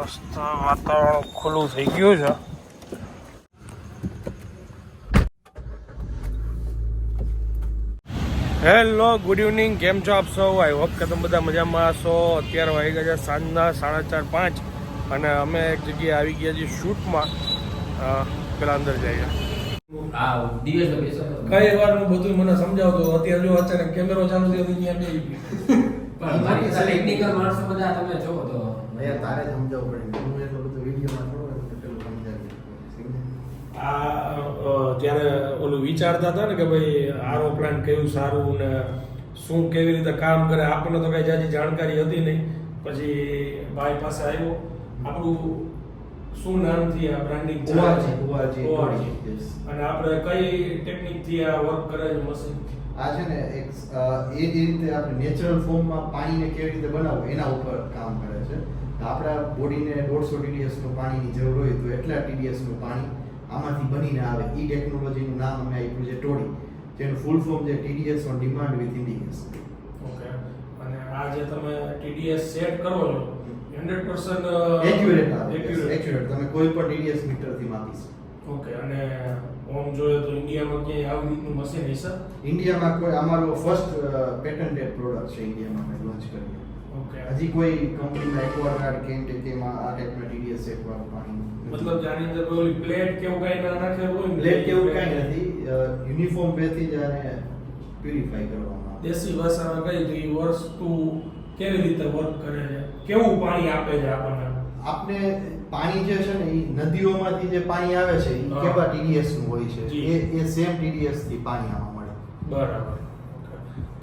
મસ્ત વાતાવરણ ખુલ્લું થઈ ગયું છે. Hello good evening. કેમ છો આપ સૌ? આઈ હોપ કે તમે બધા મજામાં હશો. અત્યારે વાગી ગયા છે સાંજના સાડા ચાર પાંચ અને અમે એક જગ્યાએ આવી ગયા છીએ શૂટમાં. પેલા અંદર જઈએ. કઈ વાર બધું મને સમજાવતો અત્યારે જો અચાનક કેમેરો ચાલુ થયો બે પણ મારી સાથે ટેકનિકલ માણસો બધા તમે જો તો ભૈયા તારે સમજાવવું પડે હું એટલો બધું વિડીયોમાં થોડો એટલે સમજાવી આ જ્યારે ઓલું વિચારતા હતા ને કે ભાઈ આરો પ્લાન્ટ કેવું સારું ને શું કેવી રીતે કામ કરે આપણને તો કઈ જાજી જાણકારી હતી નહીં. પછી ભાઈ પાસે આવ્યો. આપણું શું નામથી આ બ્રાન્ડિંગ કુવારજી, કુવારજી, કુવારજી. અને આપણે કઈ ટેકનિકથી આ વર્ક કરે છે મશીન આ છે ને એક એ જ રીતે આપણે નેચરલ ફોર્મમાં પાણીને કેવી રીતે બનાવવું એના ઉપર કામ કરે છે. આપણા બોડીને દોઢસો ટીડીએસનું પાણીની જરૂર હોય તો એટલા ટીડીએસનું પાણી આમાંથી બનીને આવે. એ ટેકનોલોજીનું નામ અમે આપ્યું છે ટોડી જેનું ફૂલ ફોર્મ છે TDS on demand with indication okay. અને આ જે તમે ટીડીએસ સેટ કરો છો હંડ્રેડ પર્સન્ટ એક્યુરેટ આવે. એક્યુરેટ તમે કોઈ પણ ટીડીએસ મીટરથી માપી શકો. ઓકે. અને ઓમ જોઈએ તો ઇન્ડિયામાં ક્યાંય આવી રીતનું મશીન હશે? ઇન્ડિયામાં કોઈ અમારો ફર્સ્ટ પેટન્ટેડ પ્રોડક્ટ છે ઇન્ડિયામાં અમે લોન્ચ ઓકે હજી કોઈ કંપનીમાં એક્વાગાર્ડ કેમ કે તેમાં આ ટાઈપના ટીડીએસ એકવાર પાણી મતલબ જાણી અંદર કોઈ ઓલી પ્લેટ કે એવું કઈ ના નાખેલું હોય પ્લેટ કેવું કાઈ નથી. યુનિફોર્મ વેથી જ આને પ્યુરિફાઈ કરવામાં આવે. દેશી ભાષામાં કઈ તો એ વસ્તુ કેવી રીતે વર્ક કરે છે? કેવું પાણી આપે છે આપણને? આપને પાણી જે છે ને એ નદીઓમાંથી જે પાણી આવે છે એ કેવા ટીડીએસનું હોય છે? એ એ સેમ ટીડીએસથી પાણી આવવા મળે. બરાબર.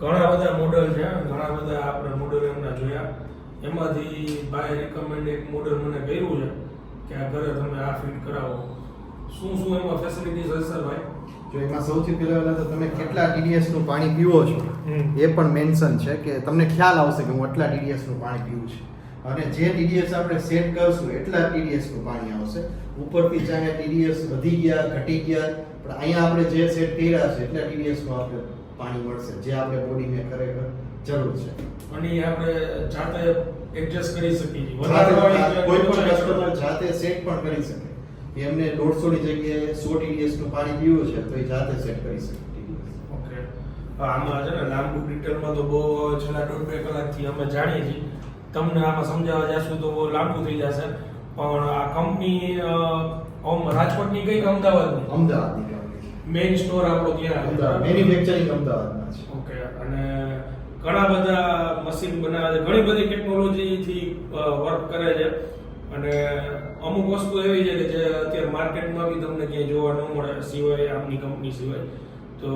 ઘણા બધા મોડલ છે ઘણા બધા આપણે મોડલ એમના જોયા. એમાંથી બાય રેકમેન્ડ એક મોડલ મને કર્યું છે કે આ ઘરે તમે આ ફિટ કરાવો. શું શું એમાં ફેસિલિટીઝ હશે ભાઈ? જો એમાં સૌથી પહેલા તો તમે કેટલા ટીડીએસનું પાણી પીવો છો એ પણ મેન્શન છે કે તમને ખ્યાલ આવશે કે હું આટલા ટીડીએસનું પાણી પીવું છું. અને જે ટીડીએસ આપણે સેટ કરશું એટલા ટીડીએસનું પાણી આવશે. ઉપરથી ચાહે ટીડીએસ વધી ગયા ઘટી ગયા પણ અહીંયા આપણે જે સેટ કર્યા છે એટલા ટીડીએસનું આપણે પાણી મળશે. જે આપણે બોડીને ખરેખર જરૂર છે. અને આપણે જાતે એડજસ્ટ કરી શકીએ કોઈ પણ કસ્ટમર જાતે સેટ પણ કરી શકે. કે એમને દોઢસો ની જગ્યાએ સો ટીડીએસનું પાણી પીવું છે તો એ જાતે સેટ કરી શકે આમાં છે ને લાંબુ ડિટેલમાં તો બહુ છેલ્લા દોઢ બે કલાકથી અમે જાણીએ છીએ. તમને આમાં સમજાવવા જશું તો બહુ લાંબુ થઈ જશે. પણ આ કંપની રાજકોટની કઈ કે અમદાવાદની અમદાવાદની મેઇન સ્ટોર આપણો ત્યાં અમદાવાદ. મેન્યુફેક્ચરિંગ અમદાવાદમાં છે ઓકે અને ઘણા બધા મશીન બનાવે છે. ઘણી બધી ટેકનોલોજીથી વર્ક કરે છે. અને અમુક વસ્તુ એવી છે કે જે અત્યારે માર્કેટમાં બી તમને ક્યાંય જોવા ન મળે સિવાય આમની કંપની સિવાય. તો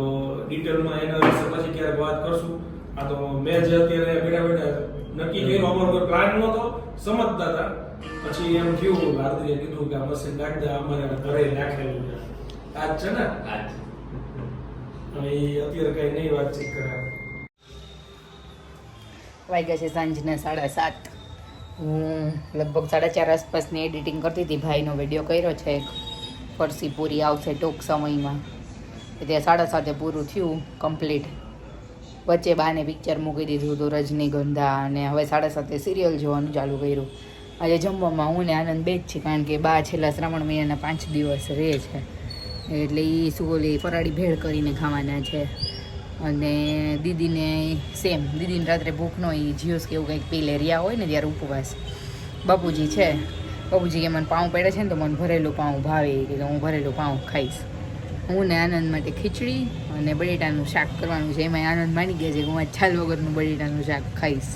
ડિટેલમાં એના વિશે પછી ક્યારેક વાત કરશું. આ તો મેં જે અત્યારે બેઠા બેઠા નક્કી કર્યું અમારો કોઈ પ્લાન નહોતો સમજતા હતા. પછી એમ થયું ભારતીએ કીધું કે આ મશીન નાખ દે અમારે ઘરે નાખેલું છે. આજ છે ને? આજ. અત્યારે કઈ નહીં વાતચીત કરે વાગ્યા છે સાંજના સાડા સાત. હું લગભગ સાડા ચાર આસપાસની એડિટિંગ કરતી હતી. ભાઈનો વીડિયો કર્યો છે એક. ફરસી પૂરી આવશે ટૂંક સમયમાં. ત્યાં સાડા સાતે પૂરું થયું કમ્પ્લીટ વચ્ચે બાને પિક્ચર મૂકી દીધું હતું રજનીગંધા અને હવે સાડા સાતે સિરિયલ જોવાનું ચાલુ કર્યું. આજે જમવામાં હું ને આનંદ બે જ છે કારણ કે બા છેલ્લા શ્રાવણ મહિનાના પાંચ દિવસ રહે છે. એટલે એ શું ઓલી પરાળી ભેળ કરીને ખાવાના છે. અને દીદીને સેમ, દીદીને રાત્રે ભૂખ ન એ જીઓસ કે એવું કંઈક પી લે રહ્યા હોય ને ત્યારે ઉપવાસ. બાપુજી છે. બાપુજી કે મને પાઉં પડે છે ને તો મને ભરેલું પાઉં ભાવે કે હું ભરેલું પાઉં ખાઈશ. હું ને આનંદ માટે ખીચડી અને બટેટાનું શાક કરવાનું છે. એમાં આનંદ માની ગયા છે કે હું છાલ વગરનું બટેટાનું શાક ખાઈશ.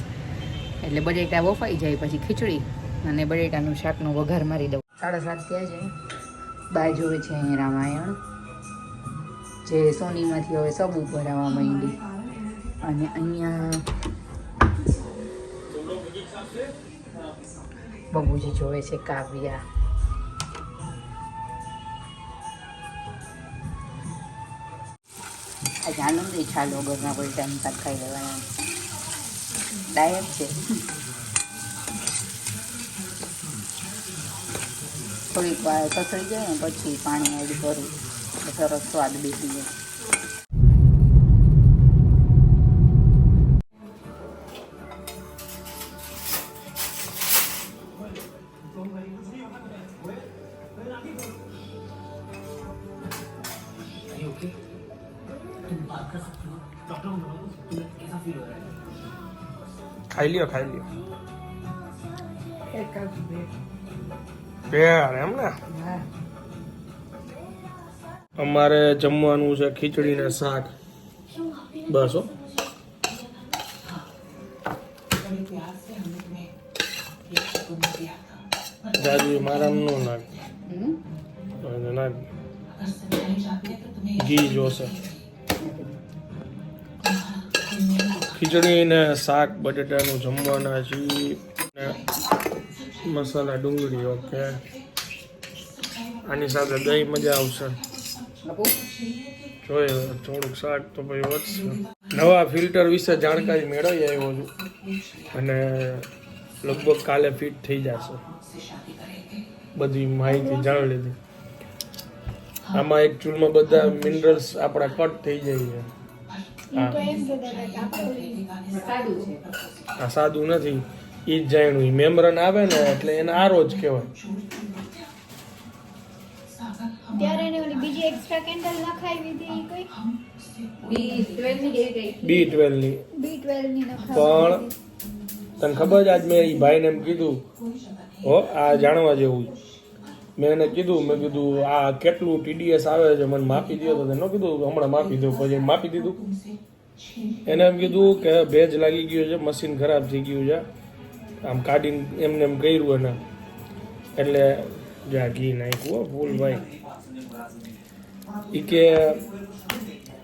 એટલે બટેટા બફાઈ જાય પછી ખીચડી અને બટેટાનું શાકનો વઘાર મારી દઉં. સાડા સાત થયા છે. બા જોવે છે અહીં રામાયણ, જે સોનીમાંથી હવે સબ ઉપર આવવા માંડી. અને અહીંયા બબુજી જોવે છે કાવ્યા. આજે આનંદ ઈચ્છા લોગરના કોઈ ટાઈમ શાક ખાઈ લેવાના. ડાયટ છે. થોડીક વાર કસળી જાય ને પછી પાણી એડ કરું. સરસ સ્વાદ બેસી જાય. ખાઈ લ્યો ખાઈ લ્યો. પેર એમ ને? અમારે જમવાનું છે ખીચડી ને શાક. બસ હો. જાજુ મારા નો નાખ? નાખ. ઘી જોશે. ખીચડી ને શાક, બટેટાનું જમવાના છીએ. મસાલા ડુંગળી ઓકે. આની સાથે દહીં મજા આવશે. જોઈએ થોડુંક શાક તો ભાઈ વધશે. નવા ફિલ્ટર વિશે જાણકારી મેળવી આવ્યો છું. અને લગભગ કાલે ફિટ થઈ જશે. બધી માહિતી જાણી લીધી. આમાં એક ચૂલમાં બધા મિનરલ્સ આપણા કટ થઈ જાય છે. હા. આ સાદું નથી. એ જ જાણ્યું. મેમરન આવે ને એટલે એને આરો જ કહેવાય. ત્યારે એને ઓલી બીજી એક્સ્ટ્રા કેન્ડલ નખાવી હતી કઈ? બી ટ્વેલ્વની બી ટ્વેલ્વની પણ તને ખબર છે આજ મેં એ ભાઈને એમ કીધું હો આ જાણવા જેવું મેં એને કીધું મેં કીધું આ કેટલું ટીડીએસ આવે છે મને માપી દો તો તેને કીધું હમણાં માપી દઉં પછી માપી દીધું. એને એમ કીધું કે ભેજ લાગી ગયો છે મશીન ખરાબ થઈ ગયું છે. આમ કાઢીને એમને એમ કર્યું એને એટલે જા ઘી નાખ્યું ફૂલ ભાઈ. ઈ કે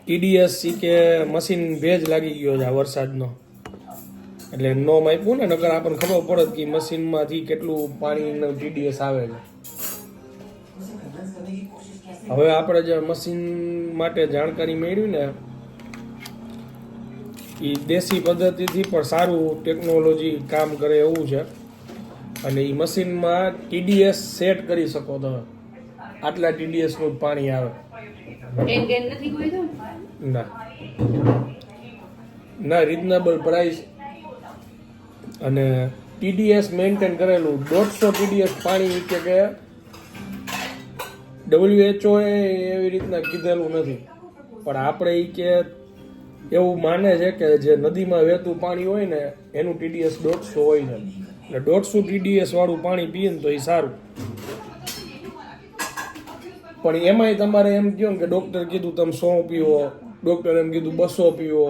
ટીડીએસ ઈ કે મશીન ભેજ લાગી ગયો છે આ વરસાદનો. એટલે નો માપ્યું ને, નકર આપણને ખબર પડે કે મશીનમાંથી કેટલું પાણીનું ટીડીએસ આવે છે. હવે આપણે જે મશીન માટે જાણકારી મેળવી ને એ દેશી પદ્ધતિથી પણ સારું ટેકનોલોજી કામ કરે એવું છે. અને એ મશીનમાં ટીડીએસ સેટ કરી શકો તમે. આટલા ટીડીએસનું પાણી આવે. ના. ના રિઝનેબલ પ્રાઇસ અને ટીડીએસ મેન્ટેન કરેલું. દોઢસો ટીડીએસ પાણી કે કે એ એવી રીતના કીધેલું નથી. પણ આપણે એ કે એવું માને છે કે જે નદીમાં વહેતું પાણી હોય ને એનું ટીડીએસ દોઢસો હોય છે એટલે દોઢસો ટીડીએસ વાળું પાણી પીએ ને તો એ સારું. પણ એમાંય તમારે એમ કહો કે ડૉક્ટર કીધું તમે સો પીવો ડૉક્ટર એમ કીધું બસો પીવો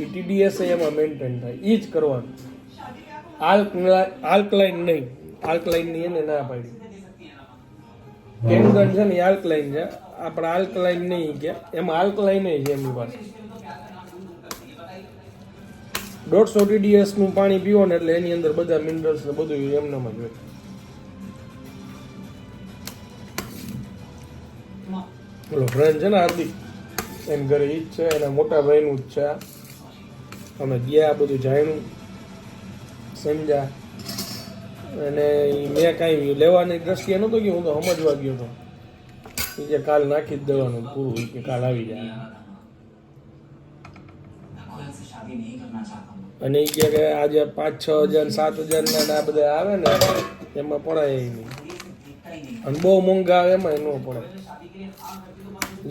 એ ટીડીએસ એમાં મેન્ટેન થાય. એ જ કરવાનું. આલ્કલાઇન નહીં. આલ્કલાઇનની એને ના પાડી. કેન્ગન છે ને આલ્કલાઇન છે. આપણે આલ્કલાઇન નહીં કે એમાં આલ્કલાઇન છે એમની પાસે. દોઢસો ટીડીએસનું પાણી પીવો ને એટલે એની અંદર બધા મિનરલ્સ ને બધું એમનામ જ હોય. ઓલો ફ્રેન્ડ છે ને હાર્દિક, એમ ઘરે ઈ જ છે, એના મોટા ભાઈનું જ છે. અમે ગયા, બધું જાણ્યું. સમજ્યા. અને મેં કાંઈ લેવાની દ્રષ્ટિએ નહોતો ગયો, હું તો સમજવા ગયો હતો બીજે કે કાલ નાખી જ દેવાનું પૂરું કે કાલ આવી જાય. અને એ કે કે આજે પાંચ છ હજાર સાત હજાર ને આ બધા આવે ને એમાં પડાય નહીં. અને બહુ મોંઘા આવે એમાં ન પડે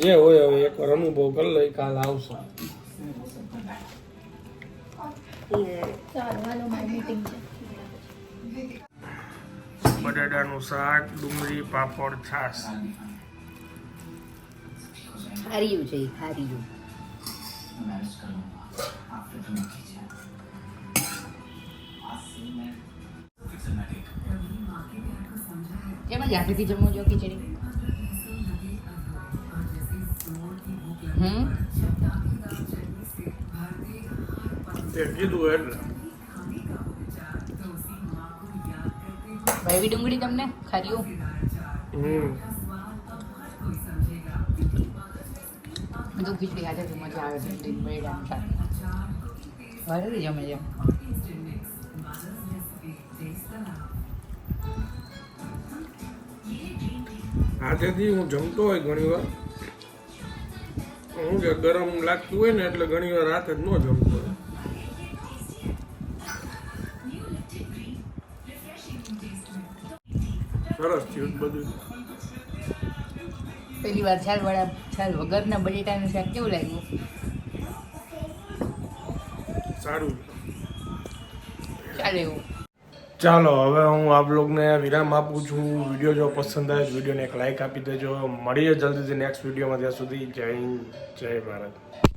જે હોય હવે એકવાર અનુભવ કરી લઈ કાલ આવશે. બટાટાનું શાક ડુંગળી પાપડ છાશ. ખારીયું છે ઈ ખારીયું કેમ જ ખીચડી હમ તે કીધું એટલે ભાઈ ડુંગળી તમને ખારીયું હમ બધું હું જમતો હોય ઘણી વાર. હું કે ગરમ લાગતું હોય ને એટલે ઘણી વાર હાથે જ ન જમતો હોય. સરસ થયું બધું. પહેલી વાર છાલવાળા છાલ વગરના બટેટાનું શાક કેવું લાગ્યું? સારું. ચાલે ચાલો હવે હું આપ બ્લોગને વિરામ આપું છું. વીડિયો જો પસંદ આવે વિડીયોને એક લાઇક આપી દેજો. મળીએ જલ્દીથી નેક્સ્ટ વિડીયોમાં ત્યાં સુધી. જય જય ભારત.